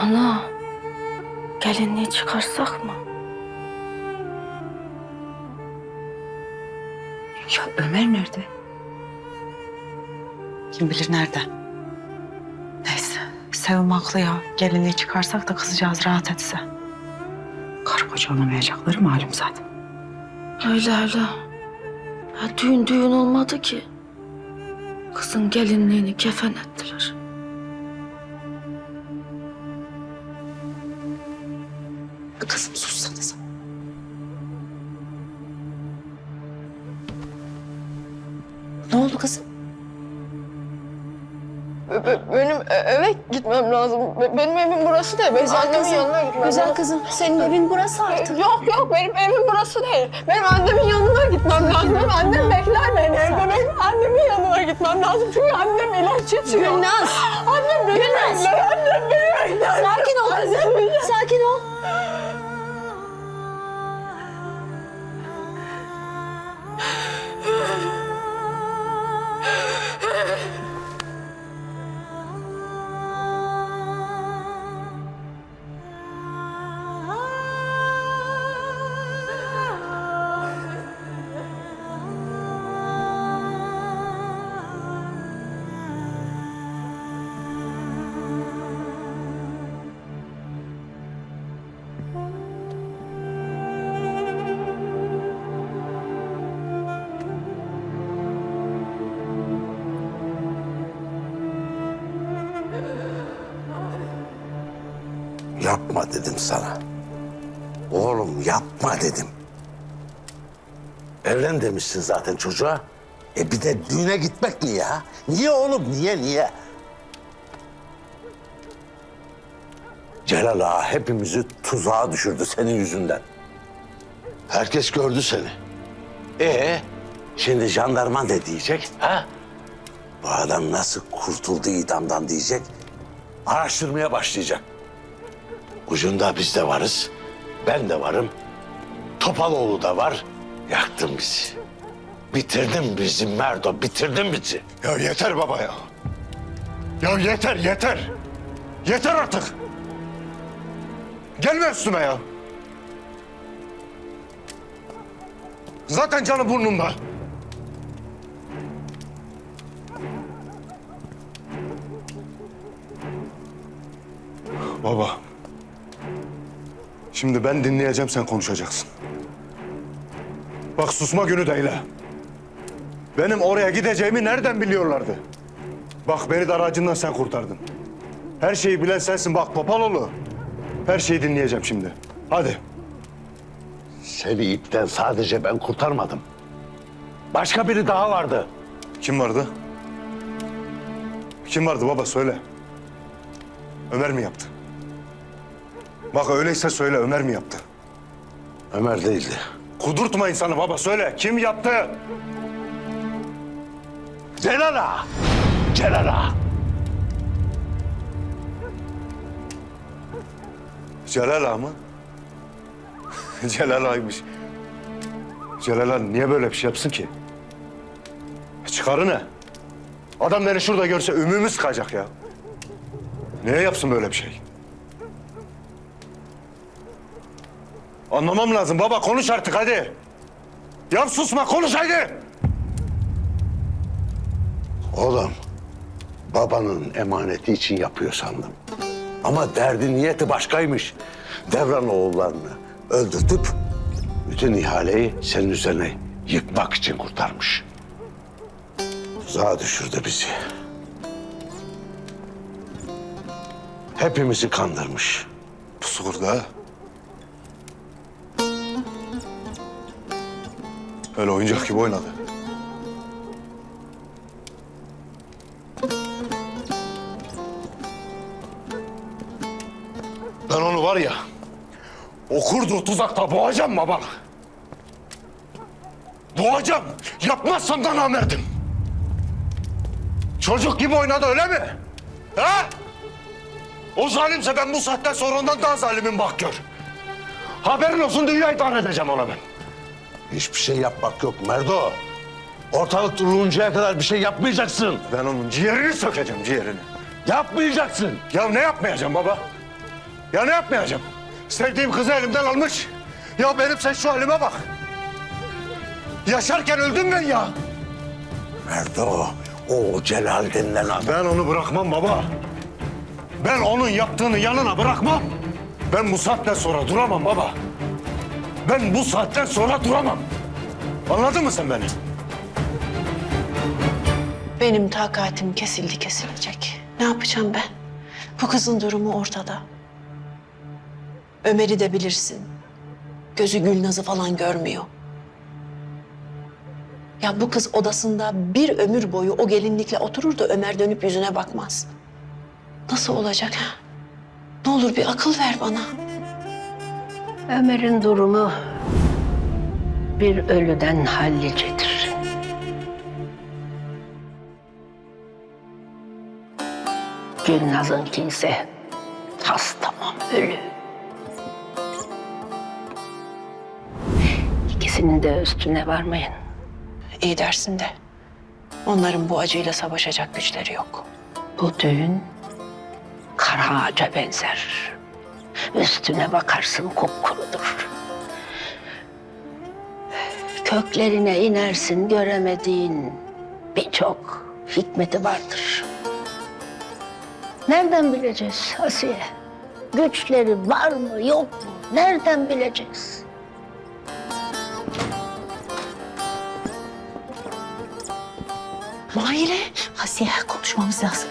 Ana, gelinliği çıkarsak mı? Ya Ömer nerede? Kim bilir nerede? Neyse, Sevim haklı ya. Gelinliği çıkarsak da kızcağız rahat etse. Karı koca olamayacakları malum zaten. Öyle öyle. Ya düğün düğün olmadı ki. Kızın gelinliğini kefen ettiler. Kızım sussanıza. Ne oldu kızım? Be- be- Benim e- eve gitmem lazım. Be- Benim evim burası değil. Benim annemin yanına gitmem Güzel lazım. kızım, senin evin burası artık. Yok yok benim evim burası değil. Benim annemin yanına gitmem lazım. Annem bekler beni evde. Benim annemin yanına gitmem lazım. Çünkü annem ilaç içiyor. Gülnaz. Annem beni Gülnaz. bekler. Annem beni bekler. Sakin ol kızım, sakin ol. Yapma dedim sana. Oğlum yapma dedim. Evlen demişsin zaten çocuğa. E bir de düğüne gitmek mi ya? Niye oğlum niye niye? Celal Ağa hepimizi tuzağa düşürdü senin yüzünden. Herkes gördü seni. E şimdi jandarman ne diyecek? Ha? Bu adam nasıl kurtuldu idamdan diyecek. Araştırmaya başlayacak. Ucunda biz de varız. Ben de varım. Topaloğlu da var. Yaktın bizi. Bitirdin bizi Merdo, bitirdin bizi. Ya yeter baba ya. Ya yeter yeter. Yeter artık. Gelme üstüme ya. Zaten canı burnumda. Baba. Şimdi ben dinleyeceğim sen konuşacaksın. Bak susma günü değil ha. Benim oraya gideceğimi nereden biliyorlardı? Bak beni de aracından sen kurtardın. Her şeyi bilen sensin bak Topaloğlu. Her şeyi dinleyeceğim şimdi. Hadi. Seni ipten sadece ben kurtarmadım. Başka biri daha vardı. Kim vardı? Kim vardı baba söyle. Ömer mi yaptı? Bak öyleyse söyle Ömer mi yaptı? Ömer değildi. Kudurtma insanı baba söyle. Kim yaptı? Celal Ağa. Celal Ağa. Celal Ağa mı? Celal Ağa'ymış. Celal Ağa niye böyle bir şey yapsın ki? Çıkarı ne? Adam beni şurada görse ümümüz kaçacak ya. Niye yapsın böyle bir şey? Anlamam lazım baba konuş artık hadi. Ya susma konuş hadi. Oğlum, babanın emaneti için yapıyor sandım. Ama derdi niyeti başkaymış. Devran oğullarını öldürtüp bütün ihaleyi senin üzerine yıkmak için kurtarmış. Tuzağa düşürdü bizi. Hepimizi kandırmış. Pusu kurdu ha. Öyle oyuncak gibi oynadı. Ben onu var ya, o kurduğu tuzakta boğacağım baba. Boğacağım. Yapmazsam da namerdim. Çocuk gibi oynadı öyle mi? Ha? O zalimse ben bu saatten sonra ondan daha zalimim bak gör. Haberin olsun dünyayı idare edeceğim ona ben. Hiçbir şey yapmak yok Merdo. Ortalık duruluncaya kadar bir şey yapmayacaksın. Ben onun ciğerini sökeceğim ciğerini. Yapmayacaksın. Ya ne yapmayacağım baba? Ya ne yapmayacağım? Sevdiğim kızı elimden almış. Ya benim sen şu halime bak. Yaşarken öldüm ben ya. Nerede o? O Celal denilen adam. Ben onu bırakmam baba. Ben onun yaptığını yanına bırakmam. Ben bu saatten sonra duramam baba. Ben bu saatten sonra duramam. Anladın mı sen beni? Benim takatim kesildi kesilecek. Ne yapacağım ben? Bu kızın durumu ortada. Ömer'i de bilirsin. Gözü Gülnaz'ı falan görmüyor. Ya bu kız odasında bir ömür boyu o gelinlikle oturur da Ömer dönüp yüzüne bakmaz. Nasıl olacak ha? Ne olur bir akıl ver bana. Ömer'in durumu bir ölüden hallicedir. Gülnaz'ınki ise has tamam ölü. İkisinin de üstüne varmayın. İyi dersin de. Onların bu acıyla savaşacak güçleri yok. Bu düğün kara ağaca benzer. Üstüne bakarsın kupkurudur. Köklerine inersin göremediğin birçok hikmeti vardır. Nereden bileceğiz Asiye? Güçleri var mı yok mu? Nereden bileceğiz? Mahire Hasiye konuşmamız lazım.